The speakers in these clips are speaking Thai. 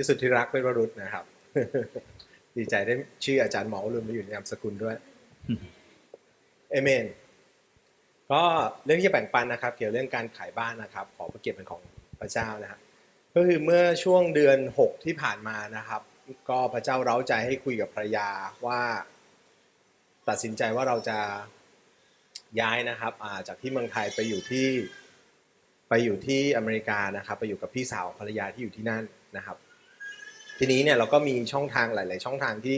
ชื่อสุดที่รักเป็นวรุษนะครับ ดีใจได้ชื่ออาจารย์หมอรวมมาอยู่ในนามสกุลด้วยเอเมนก็เรื่องที่จะแบ่งปันนะครับ เกี่ยวเรื่องการขายบ้านนะครับ ขอพระเกียรติเป็นของพระเจ้านะครับก็คือเมื่อช่วงเดือน 6 ที่ผ่านมานะครับ ก็พระเจ้าเร้าใจให้คุยกับภรรยาว่า ตัดสินใจว่าเราจะย้ายนะครับาจากที่เมืองไทยไปอยู่ที่ไปอยู่ที่อเมริกานะครับ ไปอยู่กับพี่สาวภรรยาที่อยู่ที่นั่นนะครับ ทีนี้เนี่ยเราก็มีช่องทางหลาย ๆ ช่องทางที่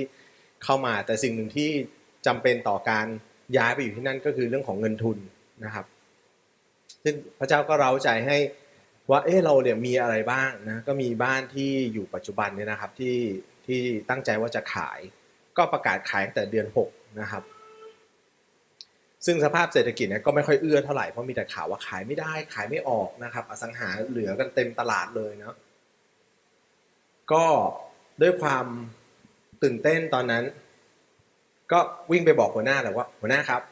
เข้ามา แต่สิ่งหนึ่งที่จำเป็นต่อการย้ายไปอยู่ที่นั่นก็คือเรื่องของเงินทุนนะครับ ซึ่งพระเจ้าก็เร้าใจให้ว่าเออเราเนี่ยมีอะไรบ้างนะก็มีบ้านที่อยู่ปัจจุบันเนี่ยนะครับที่ที่ตั้งใจว่าจะขาย ก็ประกาศขายตั้งแต่เดือน 6 นะครับ ซึ่งสภาพเศรษฐกิจเนี่ยก็ไม่ค่อยเอื้อเท่าไหร่เพราะมีแต่ข่าวว่าขายไม่ได้ขายไม่ออกนะครับ อสังหาเหลือกันเต็มตลาดเลยเนาะ ก็ด้วยความตื่นเต้นตอนนั้น ก็วิ่งไปบอกหัวหน้าเลยว่า หัวหน้าครับ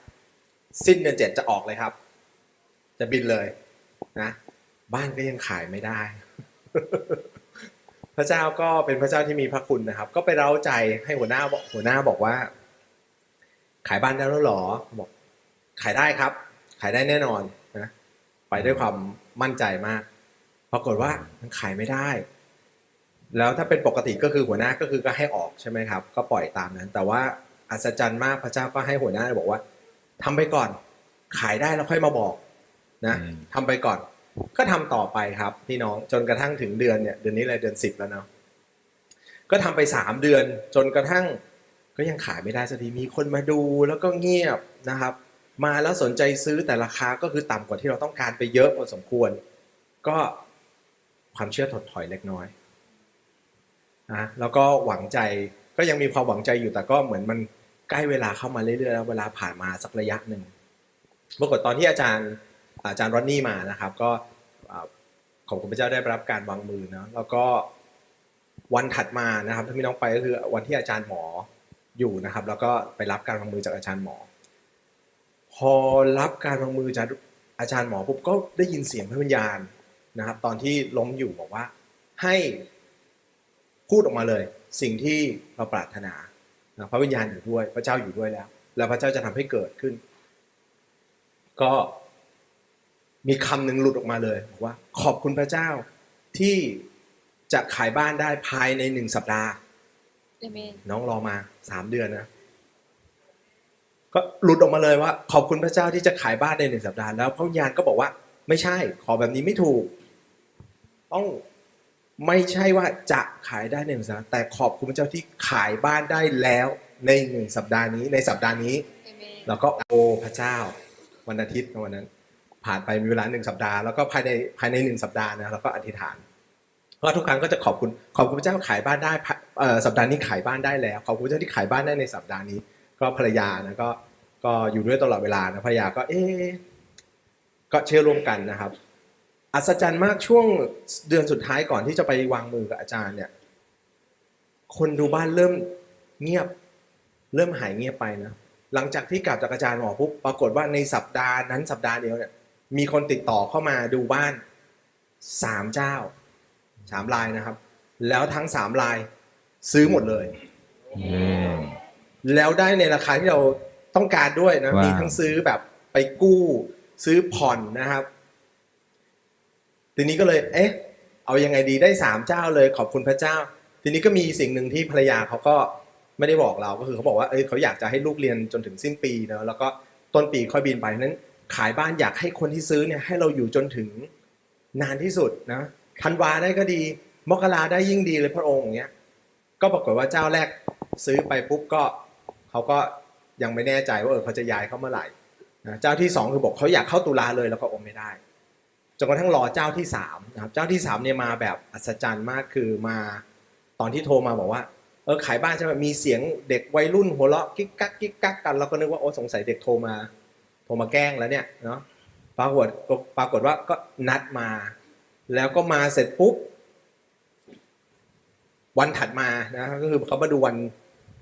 สิ้นเดือนเจ็ดจะออกเลยครับ จะบินเลยนะบ้านก็ยังขายไม่ได้ พระเจ้าก็เป็นพระเจ้าที่มีพระคุณนะครับ ก็ไปเร้าใจให้หัวหน้าบอกหัวหน้าบอกว่า ขายบ้านได้แล้วเหรอบอก ขายได้ครับ ขายได้แน่นอนนะไปด้วยความมั่นใจมาก ปรากฏว่ามันขายไม่ได้ แล้วถ้าเป็นปกติก็คือหัวหน้าก็คือก็ให้ออกใช่ไหมครับ ก็ปล่อยตามนั้น แต่ว่าอัศจรรย์มากพระเจ้าก็ให้หัวหน้าบอกว่าทำไปก่อน ขายได้แล้วค่อยมาบอกนะอืมทำไปก่อน ก็ทำต่อไปครับพี่น้องจนกระทั่งถึงเดือนเนี่ยเดือนนี้อะไรเดือนสิบแล้วเนาะก็ทำไปสามเดือน จนกระทั่ง ก็ยังขายไม่ได้สักทีมีคนมาดูแล้วก็เงียบนะครับ มาแล้วสนใจซื้อแต่ราคาก็คือต่ำกว่าที่เราต้องการไปเยอะพอสมควร ก็ความเชื่อถดถอยเล็กน้อย นะแล้วก็หวังใจก็ยังมีความหวังใจอยู่แต่ก็เหมือนมันใกล้เวลาเข้ามาเรื่อยๆแล้วเวลาผ่านมาสักระยะหนึ่งปรากฏตอนที่อาจารย์อาจารย์รอนนี่มานะครับ ก็ขอบคุณพระเจ้าได้รับการวางมือเนาะแล้วก็วันถัดมานะครับถ้าพี่น้องไปก็คือวันที่อาจารย์หมออยู่นะครับ แล้วก็ไปรับการวางมือจากอาจารย์หมอ พอรับการวางมือจากอาจารย์หมอปุ๊บก็ได้ยินเสียงพระวิญญาณนะครับ ตอนที่ล้มอยู่บอกว่าให้ พูดออกมาเลย สิ่งที่เราปรารถนานะพระวิญญาณอยู่ด้วย พระเจ้าอยู่ด้วยแล้ว แล้วพระเจ้าจะทำให้เกิดขึ้น ก็มีคำหนึ่งหลุดออกมาเลยบอกว่า ขอบคุณพระเจ้าที่จะขายบ้านได้ภายในหนึ่งสัปดาห์เอเมนน้องรอมาสามเดือนนะก็หลุดออกมาเลยว่า ขอบคุณพระเจ้าที่จะขายบ้านในหนึ่งสัปดาห์แล้วพระวิญญาณก็บอกว่า ไม่ใช่ ขอแบบนี้ไม่ถูก ต้อง ไม่ใช่ว่าจะขายได้ในหนึ่งสัปดาห์แต่ขอบคุณพระเจ้าที่ขายบ้านได้แล้วในหนึ่งสัปดาห์นี้ในสัปดาห์นี้เอเมนแล้วก็โอ้พระเจ้า วันอาทิตย์วันนั้น ผ่านไปมีเวลาหนึ่งสัปดาห์แล้วก็ภายในภายในหนึ่งสัปดาห์นะแล้วก็อธิษฐานเพราะทุกครั้งก็จะขอบคุณขอบคุณพระเจ้าขายบ้านได้ภายเอ่อสัปดาห์นี้ขายบ้านได้แล้ว ขอบคุณพระเจ้าที่ขายบ้านได้ในสัปดาห์นี้ ก็ภรรยานะก็ก็อยู่ด้วยตลอดเวลานะภรรยาก็เอ๊ะก็เชื่อร่วมกันนะครับ อัศจรรย์มากช่วงเดือนสุดท้ายก่อนที่จะไปวางมือกับอาจารย์เนี่ย คนดูบ้านเริ่มเงียบ เริ่มหายเงียบไปนะหลังจากที่กลับจากอาจารย์หมอปุ๊บปรากฏว่าในสัปดาห์นั้นสัปดาห์เดียวเนี่ยมีคนติดต่อเข้ามาดูบ้านสามเจ้าสามรายนะครับ แล้วทั้งสามรายซื้อหมดเลยอืมแล้วได้ในราคาที่เราต้องการด้วยนะว้าวมีทั้งซื้อแบบไปกู้ ซื้อผ่อนนะครับ ทีนี้ก็เลย เอ๊ะ เอายังไงดีได้สามเจ้าเลย ขอบคุณพระเจ้า ทีนี้ก็มีสิ่งหนึ่งที่ภรรยาเขาก็ไม่ได้บอกเราก็คือเขาบอกว่าเอ้ยเขาอยากจะให้ลูกเรียนจนถึงสิ้นปีเนอะแล้วก็ต้นปีค่อยบินไปนั้น ขายบ้านอยากให้คนที่ซื้อเนี่ยให้เราอยู่จนถึงนานที่สุดนะธันวาได้ก็ดีมกราได้ยิ่งดีเลยพระองค์อย่างเงี้ยก็ปรากฏว่าเจ้าแรกซื้อไปปุ๊บก็เขาก็ยังไม่แน่ใจว่าเออเขาจะย้ายเข้าเมื่อไหร่นะเจ้าที่สองคือบอกเขาอยากเข้าตุลาเลยแล้วก็อมไม่ได้ จนกระทั่งรอเจ้าที่สามนะครับเจ้าที่สามเนี่ยมาแบบอัศจรรย์มากคือมาตอนที่โทรมาบอกว่าเออขายบ้านใช่ไหมมีเสียงเด็กวัยรุ่นหัวเราะกิ๊กกักกิ๊กกักกันเราก็นึกว่าโอ้สงสัยเด็กโทรมาโทรมาแกล้งแล้วเนี่ยเนาะปรากฏปรากฏว่าก็นัดมา แล้วก็มาเสร็จปุ๊บวันถัดมานะก็คือเขามาดูวัน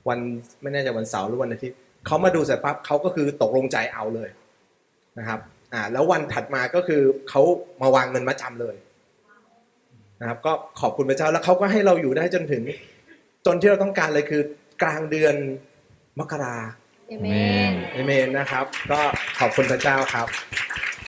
วันไม่แน่ใจวันเสาร์หรือวันอาทิตย์เขามาดูเสร็จปั๊บเขาก็คือตกลงใจเอาเลยนะครับ อ่าแล้ววันถัดมาก็คือเขามาวางเงินมาจำเลยนะครับก็ขอบคุณพระเจ้าแล้วเขาก็ให้เราอยู่ได้จนถึง จนที่เราต้องการเลยคือกลางเดือนมกราเอเมนเอเมนนะครับ ก็ขอบคุณพระเจ้าครับ